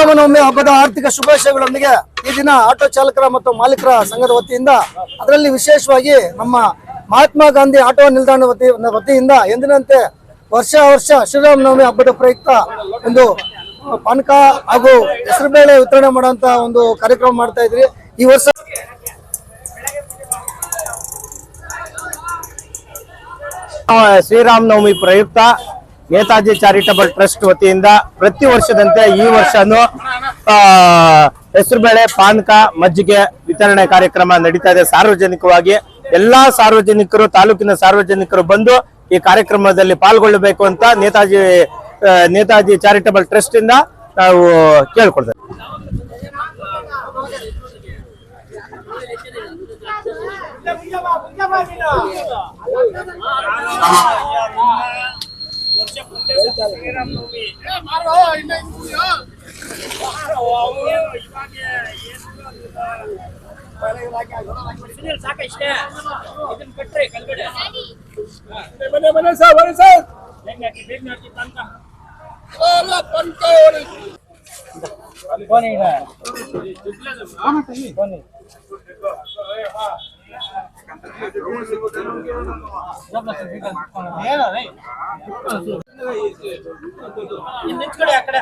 ಶ್ರೀರಾಮನವಮಿ ಹಬ್ಬದ ಆರ್ಥಿಕ ಶುಭಾಶಯಗಳೊಂದಿಗೆ ಈ ದಿನ ಆಟೋ ಚಾಲಕರ ಮತ್ತು ಮಾಲೀಕರ ಸಂಘದ ವತಿಯಿಂದ, ಅದರಲ್ಲಿ ವಿಶೇಷವಾಗಿ ನಮ್ಮ ಮಹಾತ್ಮ ಗಾಂಧಿ ಆಟೋ ನಿಲ್ದಾಣ ವತಿ, ವತಿಯಿಂದ ಎಂದಿನಂತೆ ವರ್ಷ ವರ್ಷ ಶ್ರೀರಾಮನವಮಿ ಹಬ್ಬದ ಪ್ರಯುಕ್ತ ಒಂದು ಪಾನಕ ಹಾಗೂ ಹೆಸರುಬೇಳೆ ವಿತರಣೆ ಮಾಡುವಂತ ಒಂದು ಕಾರ್ಯಕ್ರಮ ಮಾಡ್ತಾ ಇದ್ರಿ. ಈ ವರ್ಷ ಶ್ರೀರಾಮನವಮಿ ಪ್ರಯುಕ್ತ. ನೇತಾಜಿ ಚಾರಿಟಬಲ್ ಟ್ರಸ್ಟ್ ವತಿಯಿಂದ ಪ್ರತಿ ವರ್ಷದಂತೆ ಈ ವರ್ಷನೂ ಹೆಸರುಬೇಳೆ ಪಾನಕ, ಮಜ್ಜಿಗೆ ವಿತರಣೆ ಕಾರ್ಯಕ್ರಮ ನಡೀತಾ ಇದೆ. ಸಾರ್ವಜನಿಕವಾಗಿ ಎಲ್ಲಾ ಸಾರ್ವಜನಿಕರು, ತಾಲೂಕಿನ ಸಾರ್ವಜನಿಕರು ಬಂದು ಈ ಕಾರ್ಯಕ್ರಮದಲ್ಲಿ ಪಾಲ್ಗೊಳ್ಳಬೇಕು ಅಂತ ನೇತಾಜಿ ನೇತಾಜಿ ಚಾರಿಟಬಲ್ ಟ್ರಸ್ಟ್ ಇಂದ ನಾವು ಕೇಳ್ಕೊಳ್ತೇವೆ. ಸಾಕಷ್ಟೇ ಇದನ್ನ ಕಟ್ರೆ ಕಲ್ಗಡೆ ನಿಂತ್ಕೊಳ್ಳಿ ಆ ಕಡೆ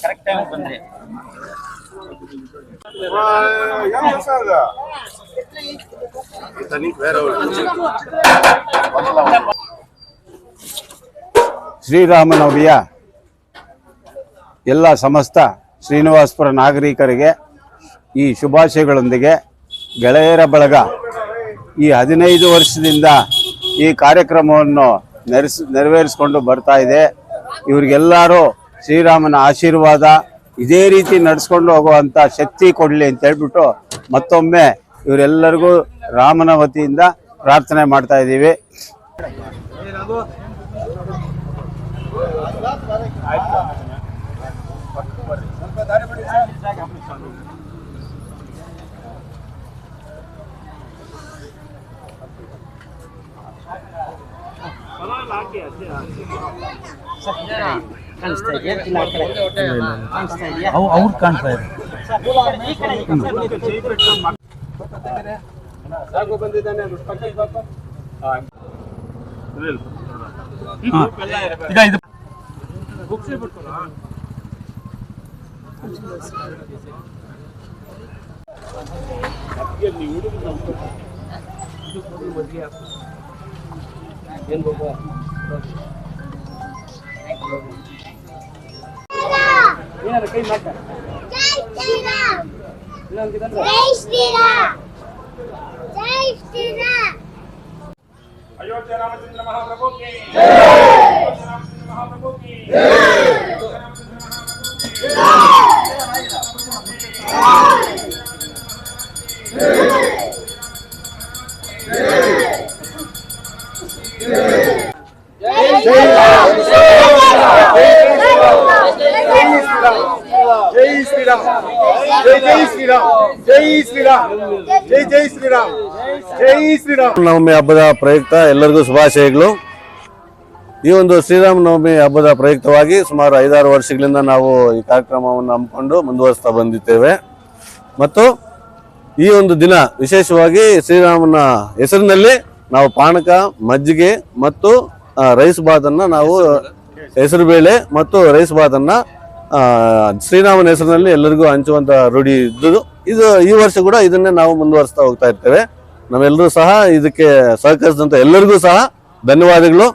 ಕರೆಕ್ಟ್ ಟೈಮ್ ಬಂದ್ರಿ ಶ್ರೀರಾಮನವಮಿಯ ಎಲ್ಲ ಸಮಸ್ತ ಶ್ರೀನಿವಾಸಪುರ ನಾಗರಿಕರಿಗೆ ಈ ಶುಭಾಶಯಗಳೊಂದಿಗೆ ಗೆಳೆಯರ ಬಳಗ ಈ ಹದಿನೈದು ವರ್ಷದಿಂದ ಈ ಕಾರ್ಯಕ್ರಮವನ್ನು ನೆರೆಸ್, ನೆರವೇರಿಸಿಕೊಂಡು ಬರ್ತಾ ಇದೆ. ಇವರಿಗೆಲ್ಲರೂ ಶ್ರೀರಾಮನ ಆಶೀರ್ವಾದ, ಇದೇ ರೀತಿ ನಡೆಸ್ಕೊಂಡು ಹೋಗುವಂಥ ಶಕ್ತಿ ಕೊಡಲಿ ಅಂತ ಹೇಳ್ಬಿಟ್ಟು ಮತ್ತೊಮ್ಮೆ ಇವರೆಲ್ಲರಿಗೂ ರಾಮನ ವತಿಯಿಂದ ಪ್ರಾರ್ಥನೆ ಮಾಡ್ತಾ ಇದ್ದೀವಿ. ಕಾಣಿಸ್ತಾ ಇದೆಯಾ ಇಲ್ಲ ಕಾಣಿಸ್ತಾ ಇದೆಯಾ ಅವ್ರು ಕಾಣ್ತಾ ಇದು ಕೈ ಮಾಡ್ತಾರೆ ಅಯೋಧ್ಯ ರಾಮಚಂದ್ರ ಮಹಾಪ್ರಭು ಕಿ ರಾಮಚಂದ್ರ ಮಹಾಪ್ರಭು ಕಿ ಜೈ ಶ್ರೀರಾಮ್. ಜೈ ಶ್ರೀರಾಮ್. ನವಮಿ ಹಬ್ಬದ ಪ್ರಯುಕ್ತ ಎಲ್ಲರಿಗೂ ಶುಭಾಶಯಗಳು. ಈ ಒಂದು ಶ್ರೀರಾಮನವಮಿ ಹಬ್ಬದ ಪ್ರಯುಕ್ತವಾಗಿ ಸುಮಾರು ಐದಾರು ವರ್ಷಗಳಿಂದ ನಾವು ಈ ಕಾರ್ಯಕ್ರಮವನ್ನು ಹಮ್ಮಿಕೊಂಡು ಮುಂದುವರಿಸ್ತಾ ಬಂದಿದ್ದೇವೆ. ಮತ್ತು ಈ ಒಂದು ದಿನ ವಿಶೇಷವಾಗಿ ಶ್ರೀರಾಮನ ಹೆಸರಿನಲ್ಲಿ ನಾವು ಪಾನಕ, ಮಜ್ಜಿಗೆ ಮತ್ತು ರೈಸ್ ಬಾತನ್ನು ನಾವು ಹೆಸರು ಬೇಳೆ ಮತ್ತು ರೈಸ್ ಬಾತನ್ನ ಶ್ರೀರಾಮನ ಹೆಸರಿನಲ್ಲಿ ಎಲ್ಲರಿಗೂ ಹಂಚುವಂತ ರೂಢಿ ಇದ್ದು ಇದು ಈ ವರ್ಷ ಕೂಡ ಇದನ್ನೇ ನಾವು ಮುಂದುವರಿಸ್ತಾ ಹೋಗ್ತಾ ಇರ್ತೇವೆ. ನಾವೆಲ್ಲರೂ ಸಹ ಇದಕ್ಕೆ ಸಹಕರಿಸಿದಂತ ಎಲ್ಲರಿಗೂ ಸಹ ಧನ್ಯವಾದಗಳು.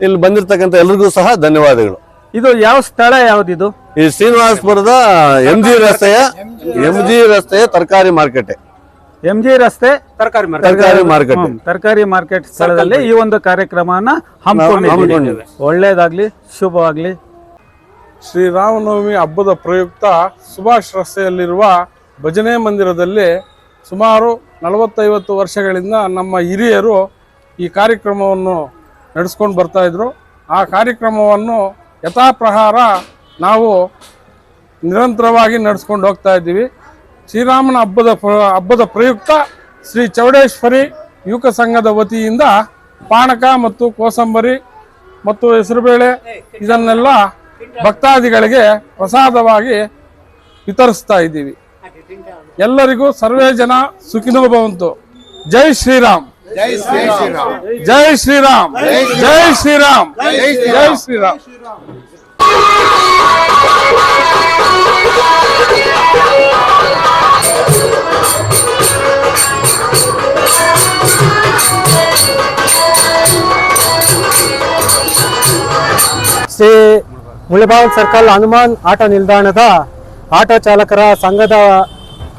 ಇಲ್ಲಿ ಬಂದಿರ್ತಕ್ಕಂಥ ಎಲ್ಲರಿಗೂ ಸಹ ಧನ್ಯವಾದಗಳು. ಇದು ಯಾವ ಸ್ಥಳ ಯಾವ್ದಿದು? ಈ ಶ್ರೀನಿವಾಸಪುರದ ಎಂ ಜಿ ರಸ್ತೆಯ ಎಂ ಜಿ ರಸ್ತೆಯ ತರಕಾರಿ ಮಾರ್ಕೆಟ್. ಎಂ ಜಿ ರಸ್ತೆ ತರಕಾರಿ ತರಕಾರಿ ಮಾರ್ಕೆಟ್. ತರಕಾರಿ ಮಾರ್ಕೆಟ್ ಸ್ಥಳದಲ್ಲಿ ಈ ಒಂದು ಕಾರ್ಯಕ್ರಮವನ್ನ ಹಮ್ಮಿಕೊಂಡಿದ್ದೇವೆ. ಹಮ್ಮಿಕೊಂಡಿದ್ದೀವಿ. ಒಳ್ಳೇದಾಗ್ಲಿ ಶುಭವಾಗ್ಲಿ. ಶ್ರೀರಾಮನವಮಿ ಹಬ್ಬದ ಪ್ರಯುಕ್ತ ಸುಭಾಷ್ ರಸ್ತೆಯಲ್ಲಿರುವ ಭಜನೆ ಮಂದಿರದಲ್ಲಿ ಸುಮಾರು ನಲವತ್ತೈವತ್ತು ವರ್ಷಗಳಿಂದ ನಮ್ಮ ಹಿರಿಯರು ಈ ಕಾರ್ಯಕ್ರಮವನ್ನು ನಡೆಸ್ಕೊಂಡು ಬರ್ತಾ ಇದ್ರು. ಆ ಕಾರ್ಯಕ್ರಮವನ್ನು ಯಥಾಪ್ರಹಾರ ನಾವು ನಿರಂತರವಾಗಿ ನಡೆಸ್ಕೊಂಡು ಹೋಗ್ತಾ ಇದ್ದೀವಿ. ಶ್ರೀರಾಮನ ಹಬ್ಬದ ಹಬ್ಬದ ಪ್ರಯುಕ್ತ ಶ್ರೀ ಚೌಡೇಶ್ವರಿ ಯುವಕ ಸಂಘದ ವತಿಯಿಂದ ಪಾನಕ ಮತ್ತು ಕೋಸಂಬರಿ ಮತ್ತು ಹೆಸರುಬೇಳೆ ಇದನ್ನೆಲ್ಲ ಭಕ್ತಾದಿಗಳಿಗೆ ಪ್ರಸಾದವಾಗಿ ವಿತರಿಸ್ತಾ ಇದ್ದೀವಿ. ಎಲ್ಲರಿಗೂ ಸರ್ವೇ ಜನ ಸುಖಿನೋ ಭವಂತು. ಜೈ ಶ್ರೀರಾಮ್. ಜೈ ಶ್ರೀರಾಮ್. ಜೈ ಶ್ರೀರಾಮ್. ಜೈ ಶ್ರೀರಾಮ್. ಶ್ರೀ ಮುಳಿಬಾಲ್ ಸರ್ಕಲ್ ಹನುಮಾನ್ ಆಟೋ ನಿಲ್ದಾಣದ ಆಟೋ ಚಾಲಕರ ಸಂಘದ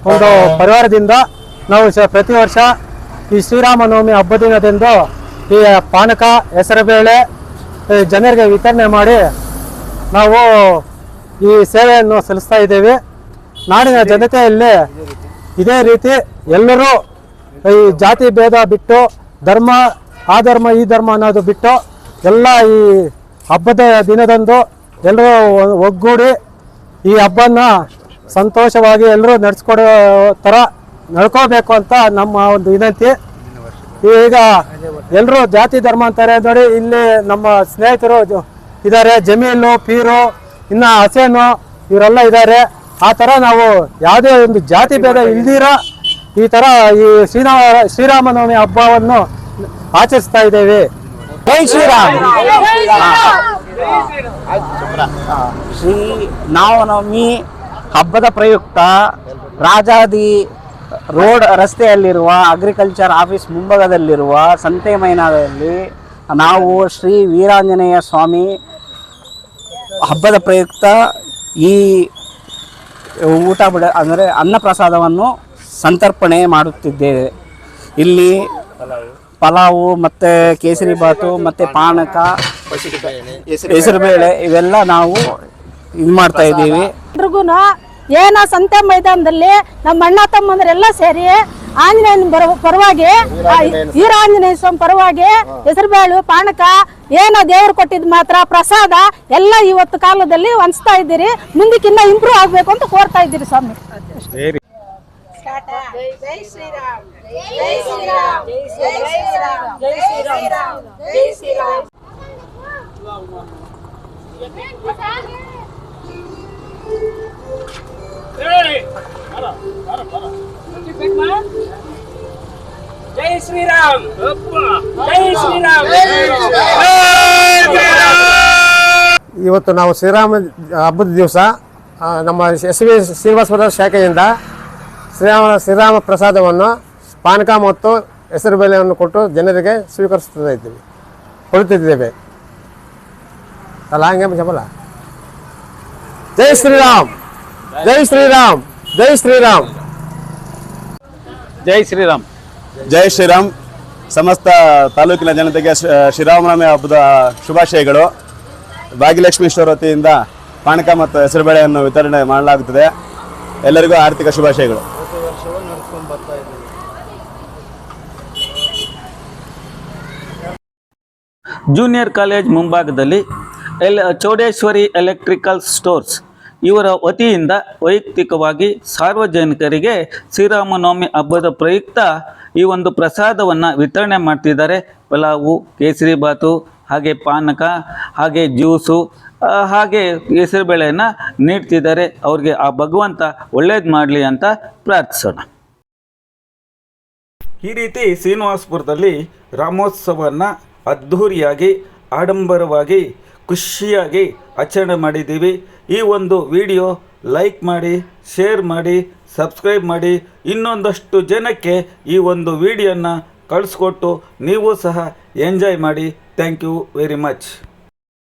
ಒಂದು ಪರಿವಾರದಿಂದ ನಾವು ಪ್ರತಿ ವರ್ಷ ಈ ಶ್ರೀರಾಮನವಮಿ ಹಬ್ಬ ದಿನದಂದು ಈ ಪಾನಕ, ಹೆಸರುಬೇಳೆ ಜನರಿಗೆ ವಿತರಣೆ ಮಾಡಿ ನಾವು ಈ ಸೇವೆಯನ್ನು ಸಲ್ಲಿಸ್ತಾ ಇದ್ದೇವೆ. ನಾಡಿನ ಜನತೆಯಲ್ಲಿ ಇದೇ ರೀತಿ ಎಲ್ಲರೂ ಈ ಜಾತಿ ಭೇದ ಬಿಟ್ಟು ಧರ್ಮ ಆ ಧರ್ಮ ಈ ಧರ್ಮ ಅನ್ನೋದು ಬಿಟ್ಟು ಎಲ್ಲ ಈ ಹಬ್ಬದ ದಿನದಂದು ಎಲ್ಲರೂ ಒಗ್ಗೂಡಿ ಈ ಹಬ್ಬನ ಸಂತೋಷವಾಗಿ ಎಲ್ಲರೂ ನಡೆಸ್ಕೊಡೋ ಥರ ನಡ್ಕೋಬೇಕು ಅಂತ ನಮ್ಮ ಒಂದು ವಿನಂತಿ. ಈಗ ಎಲ್ಲರೂ ಜಾತಿ, ಧರ್ಮ ಅಂತಾರೆ ನೋಡಿ, ಇಲ್ಲಿ ನಮ್ಮ ಸ್ನೇಹಿತರು ಇದ್ದಾರೆ ಜಮೀನು ಪೀರು, ಇನ್ನ ಹಸೇನು, ಇವರೆಲ್ಲ ಇದ್ದಾರೆ ಆ ಥರ ನಾವು ಯಾವುದೇ ಒಂದು ಜಾತಿ ಭೇದ ಇಲ್ದಿರ ಈ ಥರ ಈ ಶ್ರೀರಾಮ ಶ್ರೀರಾಮನವಮಿ ಹಬ್ಬವನ್ನು ಆಚರಿಸ್ತಾ ಇದ್ದೇವೆ. ಜೈ ಶ್ರೀರಾಮ್. ಶ್ರೀ ನಾಮನವಮಿ ಹಬ್ಬದ ಪ್ರಯುಕ್ತ ರಾಜಾದಿ ರೋಡ್ ರಸ್ತೆಯಲ್ಲಿರುವ ಅಗ್ರಿಕಲ್ಚರ್ ಆಫೀಸ್ ಮುಂಭಾಗದಲ್ಲಿರುವ ಸಂತೆ ಮೈನಾದಲ್ಲಿ ನಾವು ಶ್ರೀ ವೀರಾಂಜನೇಯ ಸ್ವಾಮಿ ಹಬ್ಬದ ಪ್ರಯುಕ್ತ ಈ ಊಟ ಬಿಡ ಅಂದರೆ ಅನ್ನಪ್ರಸಾದವನ್ನು ಸಂತರ್ಪಣೆ ಮಾಡುತ್ತಿದ್ದೇವೆ. ಇಲ್ಲಿ ಪಲಾವು ಮತ್ತು ಕೇಸರಿ ಬಾತು ಮತ್ತು ಪಾನಕ ಹೆಸರುಬೇಳೆ ಇವೆಲ್ಲ ನಾವು ಇದು ಮಾಡ್ತಾ ಇದ್ದೀವಿ. ಎಲ್ರಿಗೂ ಏನೋ ಸಂತೆ ಮೈದಾನದಲ್ಲಿ ನಮ್ಮ ಅಣ್ಣ ತಮ್ಮಂದ್ರೆಲ್ಲ ಸೇರಿ ಆಂಜನೇಯನ ಪರವಾಗಿ ಈರ ಆಂಜನೇಯ ಸ್ವಾಮಿ. ಪರವಾಗಿ ಹೆಸರುಬೇಳು ಪಾನಕ ಏನೋ ದೇವ್ರು ಕೊಟ್ಟಿದ್ ಮಾತ್ರ ಪ್ರಸಾದ ಎಲ್ಲ ಇವತ್ತು ಕಾಲದಲ್ಲಿ ಹಂಚ್ತಾ ಇದ್ದೀರಿ. ಮುಂದಕ್ಕಿನ್ನ ಇಂಪ್ರೂವ್ ಆಗ್ಬೇಕು ಅಂತ ಕೋರ್ತಾ ಇದ್ದೀರಿ ಸ್ವಾಮಿ. ಇವತ್ತು ನಾವು ಶ್ರೀರಾಮ ಹಬ್ಬದ ದಿವಸ ನಮ್ಮ ಎಸ್ ವಿ ಶ್ರೀನಿವಾಸಪುರ ಶಾಖೆಯಿಂದ ಶ್ರೀರಾಮ ಶ್ರೀರಾಮ ಪ್ರಸಾದವನ್ನು ಪಾನಕ ಮತ್ತು ಹೆಸರು ಬೆಲೆಯನ್ನು ಕೊಟ್ಟು ಜನರಿಗೆ ಸ್ವೀಕರಿಸುತ್ತಿದ್ದೀವಿ ಇದ್ದೀವಿ ಕೊಡುತ್ತಿದ್ದೇವೆ. ಅಲ್ಲ ಹಂಗೆ ಜಪಲ ಜೈ ಶ್ರೀರಾಮ್ ಜೈ ಶ್ರೀರಾಮ್ ಜೈ ಶ್ರೀರಾಮ್ ಜೈ ಶ್ರೀರಾಮ್ ಜೈ ಶ್ರೀರಾಮ್ ಸಮಸ್ತ ತಾಲೂಕಿನ ಜನತೆಗೆ ಶ್ರೀ- ಶ್ರೀರಾಮನವಮಿ ಹಬ್ಬದ ಶುಭಾಶಯಗಳು ಭಾಗ್ಯಲಕ್ಷ್ಮಿ ಸ್ಟೋರ್ ವತಿಯಿಂದ ಪಾನಕ ಮತ್ತು ಹೆಸರುಬೇಳೆಯನ್ನು ವಿತರಣೆ ಮಾಡಲಾಗುತ್ತದೆ. ಎಲ್ಲರಿಗೂ ಆರ್ಥಿಕ ಶುಭಾಶಯಗಳು. ಜೂನಿಯರ್ ಕಾಲೇಜ್ ಮುಂಭಾಗದಲ್ಲಿ ಎಲ್ ಚೌಡೇಶ್ವರಿ ಎಲೆಕ್ಟ್ರಿಕಲ್ ಸ್ಟೋರ್ಸ್. ಇವರ ವತಿಯಿಂದ ವೈಯಕ್ತಿಕವಾಗಿ ಸಾರ್ವಜನಿಕರಿಗೆ ಶ್ರೀರಾಮನವಮಿ ಹಬ್ಬದ ಪ್ರಯುಕ್ತ ಈ ಒಂದು ಪ್ರಸಾದವನ್ನು ವಿತರಣೆ ಮಾಡ್ತಿದ್ದಾರೆ. ಪಲಾವು, ಕೇಸರಿ ಬಾತು, ಹಾಗೆ ಪಾನಕ, ಹಾಗೆ ಜ್ಯೂಸು ಹಾಗೆ ಹೆಸರುಬೇಳೆಯನ್ನು ನೀಡ್ತಿದ್ದಾರೆ. ಅವ್ರಿಗೆ ಆ ಭಗವಂತ ಒಳ್ಳೇದು ಮಾಡಲಿ ಅಂತ ಪ್ರಾರ್ಥಿಸೋಣ. ಈ ರೀತಿ ಶ್ರೀನಿವಾಸಪುರದಲ್ಲಿ ರಾಮೋತ್ಸವವನ್ನು ಅದ್ಧೂರಿಯಾಗಿ, ಆಡಂಬರವಾಗಿ ಖುಷಿಯಾಗಿ ಆಚರಣೆ ಮಾಡಿದ್ದೀವಿ. ಈ ಒಂದು ವಿಡಿಯೋ ಲೈಕ್ ಮಾಡಿ, ಶೇರ್ ಮಾಡಿ, ಸಬ್ಸ್ಕ್ರೈಬ್ ಮಾಡಿ. ಇನ್ನೊಂದಷ್ಟು ಜನಕ್ಕೆ ಈ ಒಂದು ವಿಡಿಯೋನ ಕಳಿಸ್ಕೊಟ್ಟು ನೀವು ಸಹ ಎಂಜಾಯ್ ಮಾಡಿ. Thank you very much.